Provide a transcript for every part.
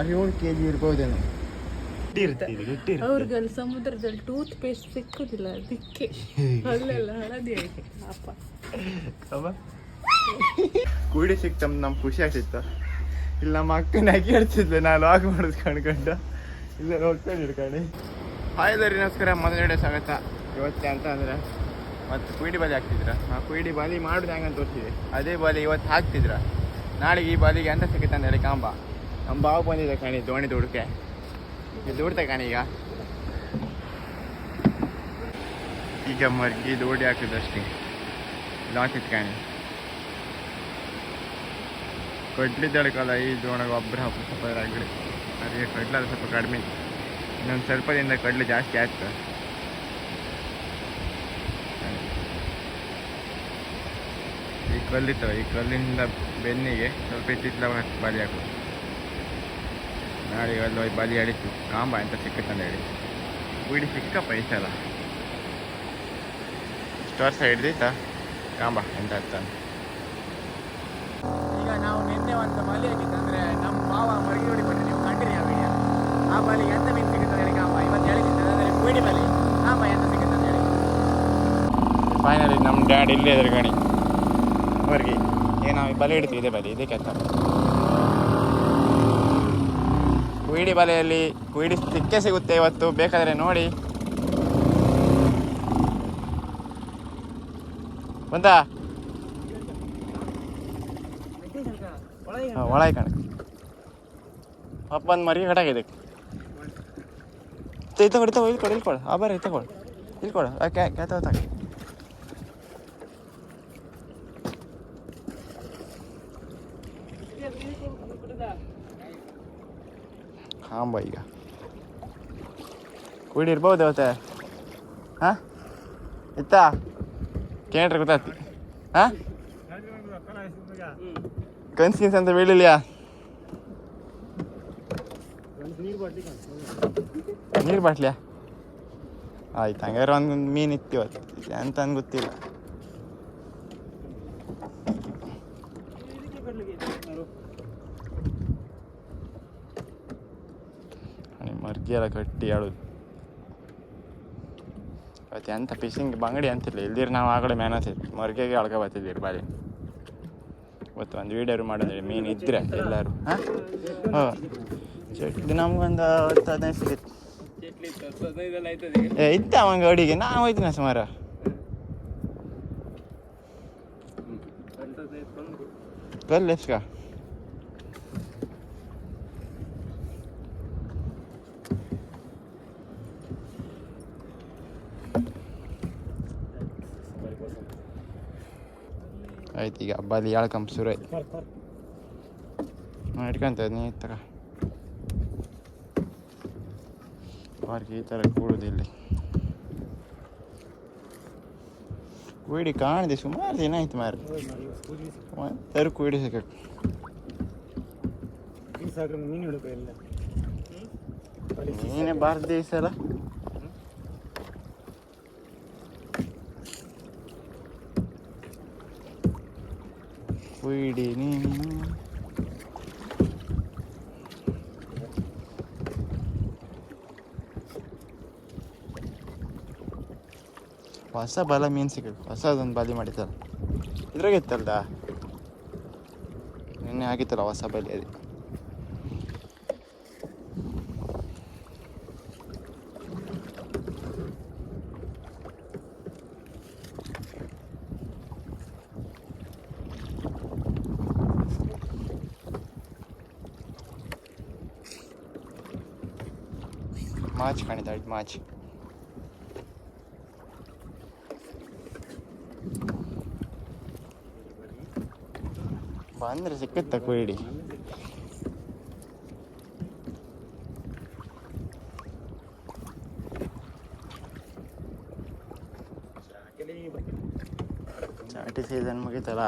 ಏಳು K G ಇರ್ಬೋದೇನೋ ಅವ್ರಿಗೆ ಅಲ್ಲಿ ಸಮುದ್ರದಲ್ಲಿ ಟೂತ್ ಪೇಸ್ಟ್ ಸಿಕ್ಕುದಿಲ್ಲ ಅದಕ್ಕೆ. ಅಲ್ಲೆಲ್ಲ ಹಳದಿ ಆಯ್ತು ಅಪ್ಪ. ಕೂಡಿ ಸಿಕ್ತಮ್ ನಮ್ಗೆ ಖುಷಿ ಆಗ್ತಿತ್ತು? ಇಲ್ಲ ನಮ್ಮ ಅಕ್ಕನ ಅಕ್ಕಿ ನಾನು ಲಾಗ್ ಮಾಡೋದು ಕಣ್ಕಂಡ. ಇಲ್ಲ ಹಿಡ್ಕೊಂಡು ಹಾಯ್ ದರಿ ನಮಸ್ಕಾರ ಮೊದಲನೇ ಸ್ವಾಗತ. ಇವತ್ತೆ ಅಂತ ಅಂದ್ರೆ ಮತ್ತು ಕುಯಿಡಿ ಬಾಲಿ ಹಾಕ್ತಿದ್ರ? ಆ ಕೂಡಿ ಬಾಲಿ ಮಾಡೋದು ಹೆಂಗಂತ ತೋರಿಸಿದೆ ಅದೇ ಬಾಲಿ ಇವತ್ತು ಹಾಕ್ತಿದ್ರ? ನಾಳೆಗೆ ಈ ಬಾಲಿಗೆ ಅಂತ ಸಿಗುತ್ತೆ ಅಂತ ಹೇಳಿ ಕಾಂಬ. ನಮ್ಮ ಬಾವು ಬಂದಿದೆ ಕಣಿ, ದೋಣಿ ದುಡ್ಕೆ. ದುಡ್ತೆ ಕಣಿ ಈಗ. ಈಗ ಮರ್ಗಿ ದೋಡಿ ಹಾಕಿದಷ್ಟೇ. ಕಾಣಿ. ಕಡ್ಲಿದ್ದಾಳೆ ಕಾಲ ಈ ದೋಣಗ ಒಬ್ಬರು ಹಬ್ಬ ಸ್ವಲ್ಪ ಅದೇ ಕಡ್ಲಾದ ಸ್ವಲ್ಪ ಕಡಿಮೆ. ಇನ್ನೊಂದು ಸ್ವಲ್ಪದಿಂದ ಕಡ್ಲು ಜಾಸ್ತಿ ಆಯ್ತು. ಈ ಕಲ್ಲಿತ್ತವ ಈ ಕಲ್ಲಿಂದ ಬೆನ್ನಿಗೆ ಸ್ವಲ್ಪ ಇತ್ತಿತ್ತಲ ಬಾರಿ ಹಾಕು. ನಾಳೆ ಇವೆಲ್ಲ ಹೋಗಿ ಬಲಿ ಆಡಿತ್ತು ಕಾಂಬ ಅಂತ ಸಿಕ್ಕತ್ತಂತ ಹೇಳಿ. ಬಿಡಿ ಸಿಕ್ಕಪ್ಪ ಈ ಸಲ ಇಷ್ಟು ವರ್ಷ ಹಿಡ್ದಿತ್ತ? ಕಾಂಬ ಎಂತ ಆಗ್ತಾನೆ ಈಗ ನಾವು ನಿನ್ನೆ ಒಂದು ಬಲಿ ಆಗಿತ್ತು ಅಂದ್ರೆ ನಮ್ಮ ಮಾವ ಮರಗಿ ನೋಡಿ ಬಂದ್ರೆ. ನೀವು ಕಂಡಿರಿ ಆ ವಿಡಿಯೋ ಆ ಬಲಿ ಎಂತ ಮೀನು ಸಿಗುತ್ತೆ ಹೇಳಿ ಕಾಂಬ. ಇವತ್ತು ಹೇಳಿದ್ದೆ ಅಂದ್ರೆ ಬೀಡಿ ಬಲಿ. ಕಾಂಬ ಎಂತ ಸಿಗುತ್ತೆ ಅಂತ ಹೇಳಿ. ಫೈನಲಿ ನಮ್ಮ ಡ್ಯಾಡ್ ಇಲ್ಲೇ ಇದ್ದಾರೆ ಗಣಿ. ಅವ್ರಿಗೆ ಬಲಿ ನಾವು ಬಲೆ ಇಡ್ತೀವಿ ಇದೇ ಬಲಿ. ಇದಕ್ಕೆ ಅಂತ ಕುಯಿಡಿ ಬಲೆಯಲ್ಲಿ ಕುಯಿಡಿ ಸಿಕ್ಕೇ ಸಿಗುತ್ತೆ ಇವತ್ತು. ಬೇಕಾದರೆ ನೋಡಿ. ಬಂತಾ ಒಳಗೆ ಕಾಣ. ಅಪ್ಪನ ಮರಿ ಕಟಾಗಿದೆ ತಗೊಳ್ಳಿ, ತಗೋ ಇಲ್ಕೊಡು ಇಲ್ಕೊಡು ಆ, ಬರ್ರಿ, ತಗೊಳ್ಳಿ. ಇಲ್ಕೊಡು ಓಕೆ ಕ್ಯಾ ತಗೋ. ಕಾಂಬ ಈಗ. ಕೂಡಿರ್ಬೋದು ಅವತ್ತೆ. ಹಾಂ? ಇತ್ತ? ಕೇಳ್ರಿ ಗೊತ್ತಾಗ್ತಿ. ಹಾಂ? ಕನ್ಸ್ ಅಂತ ಬೀಳಿಲ್ಲ ನೀರು ಬಾಟ್ಲಿಯಾ? ಆಯ್ತು ಹಂಗಾರೆ ಒಂದು ಮೀನು ಇತ್ತು ಇವತ್ತು ಅಂತ ಗೊತ್ತಿಲ್ಲ. ಎಲ್ಲ ಕಟ್ಟಿ ಆಡೋದು. ಅವತ್ತು ಎಂಥ ಫಿಶಿಂಗ್ ಬಂಗಡಿ ಅಂತಿಲ್ಲ. ಇಲ್ದಿರ ನಾವು ಆ ಕಡೆ ಮ್ಯಾನಸಿತ್ತು ಮರ್ಗೆಗೆ ಅಳ್ಕ ಬರ್ತಿದ್ದೀರಿ ಬಾರಿ. ಇವತ್ತು ಒಂದು ವೀಡಿಯೋ ಮಾಡಿದ್ರೆ ಮೀನು ಇದ್ರೆ ಎಲ್ಲರೂ, ಹಾಂ? ಹಾಂ. ಚಟ್ಲಿ ನಮ್ಗೊಂದು ಹತ್ತು, ಹದಿನೈದು ಸಿಗುತ್ತೆ ಏ, ಇತ್ತ ಅವಂಗ ಅಡಿಗೆ? ನಾ ಹೋಯ್ತಿನ ಸುಮಾರು. ಕಲ್ಲು ಎಸ್ಕ ಆಯ್ತು ಈಗ ಹಬ್ಬಲ್ಲಿ ಎಳ್ಕಂಬ ಶುರು ಆಯ್ತು ನಾನು ಇಟ್ಕೊಂತ ನೀ ತಗ ಅವ್ರಿಗೆ ಈ ಥರ ಕೂಡುದಿಲ್ಲ ಕುಯ್ಡಿ ಕಾಣಿದೆ ಸುಮಾರು ದಿನ ಆಯ್ತು ಮಾರಿ ಒಂಥರ ಹಿಡಿದು ಇಲ್ಲ ನೀನೇ ಬಾರ್ದೆ ಈ ಸಲ ಕುಯ್ಡಿ ನೀನು. ಹೊಸ ಬಲ ಮೀನು ಹೊಸ ಅದೊಂದು ಬಲಿ ಮಾಡಿತ್ತಲ್ಲ ಇದ್ರಾಗ ಇತ್ತಲ್ದ? ನಿನ್ನೆ ಆಗಿತ್ತಲ್ಲ ಹೊಸ ಬಲಿ? ಅದು ಮಾಚ್ ಕಾಣಿತಾಳೆ ಮಾಚ್ ಬಂದ್ರೆ ಸಿಕ್ಕತ್ತ ಕುಯ್ಡಿ ಚಾಟಿ ಸೀಸನ್ ಮುಗೀತಲ್ಲ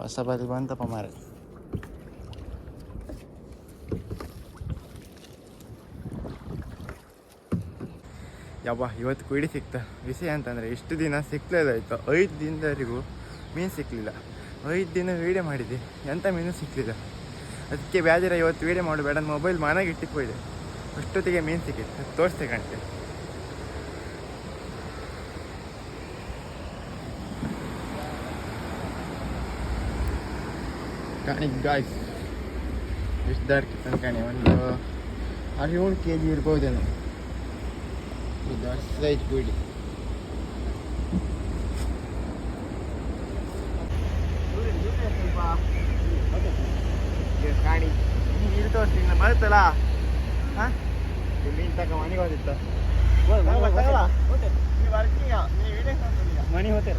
ಹೊಸ ಬಾರಿ ಬಂತಪ್ಪ ಮಾರೆ ಯವ್ವ ಇವತ್ತು ಕುಡಿ ಸಿಕ್ತ. ವಿಷಯ ಅಂತಂದರೆ ಇಷ್ಟು ದಿನ ಸಿಕ್ಲೇದಾಯ್ತು. ಐದು ದಿನದವರೆಗೂ ಮೀನು ಸಿಕ್ಕಲಿಲ್ಲ ಐದು ದಿನ ವೀಡಿಯೋ ಮಾಡಿದ್ದೆ. ಎಂಥ ಮೀನು ಸಿಕ್ಕಲಿಲ್ಲ ಅದಕ್ಕೆ ಬ್ಯಾಜರ ಇವತ್ತು ವೀಡಿಯೋ ಮಾಡಬೇಡ ಮೊಬೈಲ್ ಮನೆಗೆ ಇಟ್ಟಿಕ್ಕೋಯ್ದೆ ಅಷ್ಟೊತ್ತಿಗೆ ಮೀನು ಸಿಕ್ಕಿತ್ತು ತೋರಿಸ್ತೆ ಕಾಣ್ತೆ. ಕಾಣಿ ಗಾಯ್ಸ್ ಎಷ್ಟು ದಾಡ್ಕಿತ್ತು ಕಾಣಿ ಒಂದು ಆರು ಏಳು ಕೆ ಜಿ ಇರ್ಬೋದೇನೋ ಇದು ಸೈಜ್ ಬಿಡಿ ಕಾಣಿ ನೀರು ತೋರಿಸಿ ಇನ್ನು ಬರುತ್ತಲ್ಲ ಹಾಂ ಮೀನು ತಕ ಮನೆಗೆ ಹೋದಿತ್ತು ಮನೆ ಹೋಗ್ತೀರ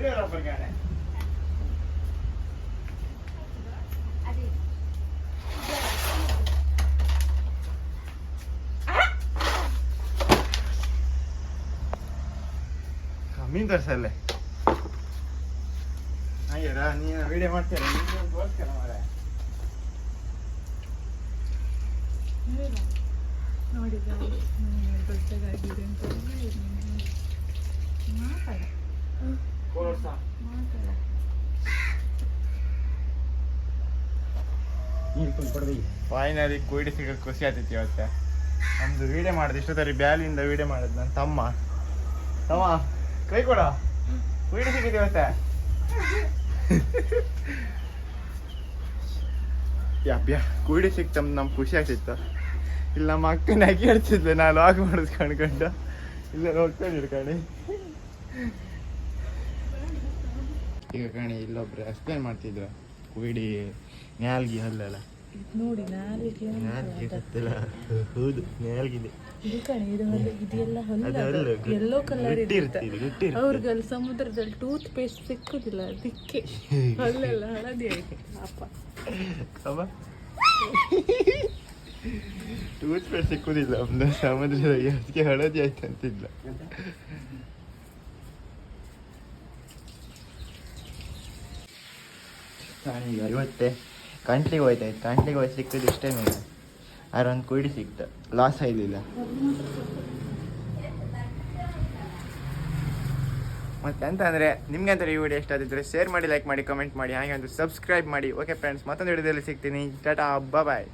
ಗಾನೆ ಮೀನ್ ತರ್ಸಲ್ಲೇ ಹಾಗೆರಾ ನೀನು ವಿಡಿಯೋ ಮಾಡ್ತೀರ ನೀನು ತೋರಿಸ್ಕರ ಮಾರೆ ನೋಡಿ ದೊಡ್ಡದಾಗಿದೆ ಅಂತ. ಮಾತಾಡ. ಫೈನಲಿ ಕೂಡಿ ಸಿಗೋದು ಖುಷಿ ಆಗ್ತೈತಿ ಇವತ್ತೆ. ನಮ್ದು ವೀಡಿಯೋ ಮಾಡಿದ ಇಷ್ಟೊತ್ತರಿ ಬ್ಯಾಲಿಯಿಂದ ವಿಡಿಯೋ ಮಾಡಿದ್ ನನ್ನ ತಮ್ಮ. ತಮ್ಮ, ಕೈ ಕೊಡ. ಕೂಡಿ ಸಿಗಿದೆ ಇವತ್ತೆ. ಯಾ ಕೂಡಿ ಸಿಕ್ತಮ್ ನಮ್ಗೆ ಖುಷಿ ಆಗ್ತಿತ್ತು. ಇಲ್ಲ ನಮ್ಮ ಅಕ್ಕನ ಅಕ್ಕಿ ಹೇಳ್ತಿದ್ದೆ ನಾನು ಲಾಗ್ ಮಾಡೋದು ಇಲ್ಲ ನೋಡ್ಕೊಂಡು ಹಿಡ್ಕಣಿ ಈಗ ಕಣಿ ಇಲ್ಲೊಬ್ರು ಎಕ್ಸ್ಪ್ಲೇನ್ ಮಾಡ್ತಿದ್ರು. ಕುಡಿ ನ್ಯಾಲ್ಗಿ ಹಲ್ಲೆಲ್ಲ ನೋಡಿ ನಾಲಿಗೆ ಗೊತ್ತಿಲ್ಲ. ಹೌದು ನ್ಯಾಲ್ಗಿದೆ ಇದು. ಕಣೆ ಇದು ಹಲ್ಲು ಇದೆಲ್ಲ ಹಲ್ಲು, ಎಲ್ಲೋ ಕಲರ್ ಇರ್ತದೆ. ಅವ್ರಿಗೆ ಅಲ್ಲಿ ಸಮುದ್ರದಲ್ಲಿ ಟೂತ್ ಪೇಸ್ಟ್ ಸಿಕ್ಕುದಿಲ್ಲ ಅದಕ್ಕೆ. ಹಲ್ಲೆಲ್ಲ ಹಳದಿ ಆಯ್ತು. ಪಾಪ. ಅವ ಟೂತ್ ಪೇಸ್ಟ್ ಸಿಕ್ಕುದಿಲ್ಲ ಸಮುದ್ರದಲ್ಲಿ ಅದಕ್ಕೆ ಹಳದಿ ಆಯ್ತು ಅಂತಿಲ್ಲ ನಾನೀಗ ಇವತ್ತೇ ಕಂಟ್ಲಿಗೆ ಹೋಯ್ತಾಯ್ತು ಕಂಟ್ಲಿಗೆ ಹೋಗಿ ಸಿಕ್ಕಿದ್ದು ಇಷ್ಟೇ ಮೇಲೆ ಆದ್ರೆ ಒಂದು ಕುಯ್ಡಿ ಸಿಕ್ತು. ಲಾಸ್ ಆಯ್ಲಿಲ್ಲ ಮತ್ತೆ ಅಂತ ಅಂದರೆ, ನಿಮ್ಗೆ ಅಂತ ಈ ವಿಡಿಯೋ ಇಷ್ಟ ಆದಿದ್ರೆ ಶೇರ್ ಮಾಡಿ ಲೈಕ್ ಮಾಡಿ ಕಮೆಂಟ್ ಮಾಡಿ, ಹಾಗೆ ಒಂದು ಸಬ್ಸ್ಕ್ರೈಬ್ ಮಾಡಿ. ಓಕೆ ಫ್ರೆಂಡ್ಸ್ ಮತ್ತೊಂದು ವಿಡಿಯೋದಲ್ಲಿ ಸಿಗ್ತೀನಿ. ಟಾಟಾ ಬಾಯ್